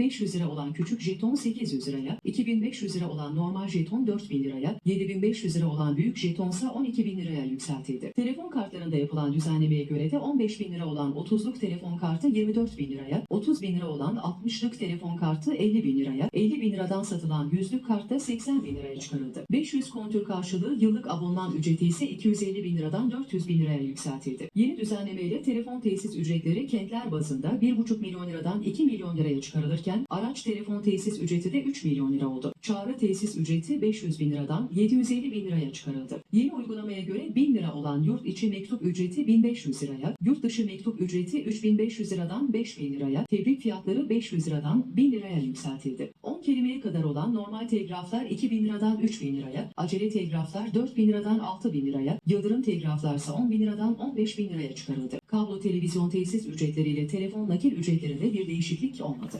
2500 lira olan küçük jeton 800 liraya, 2500 lira olan normal jeton 4000 liraya, 7500 lira olan büyük jetonsa 12000 liraya yükseltildi. Telefon kartlarında yapılan düzenlemeye göre de 15 bin lira olan 30'luk telefon kartı 24 bin liraya, 30 bin lira olan 60'lık telefon kartı 50 bin liraya, 50 bin liradan satılan yüzlük kart da 80 bin liraya çıkarıldı. 500 kontür karşılığı yıllık abonman ücreti ise 250 bin liradan 400 bin liraya yükseltildi. Yeni düzenlemeyle telefon tesis ücretleri kentler bazında 1,5 milyon liradan 2 milyon liraya çıkarılırken araç telefon tesis ücreti de 3 milyon lira oldu. Çağrı tesis ücreti 500 bin liradan 750 bin liraya çıkarıldı. Yeni uygulamaya göre 1000 lira olan yurt içi mektup ücreti 1500 liraya, yurt dışı mektup ücreti 3500 liradan 5000 liraya, tebrik fiyatları 500 liradan 1000 liraya yükseltildi. 10 kelimeye kadar olan normal telgraflar 2000 liradan 3000 liraya, acele telgraflar 4000 liradan 6000 liraya, yıldırım telgraflar ise 10 bin liradan 15 bin liraya çıkarıldı. Kablo televizyon tesis ücretleriyle telefon nakil ücretlerinde bir değişiklik olmadı.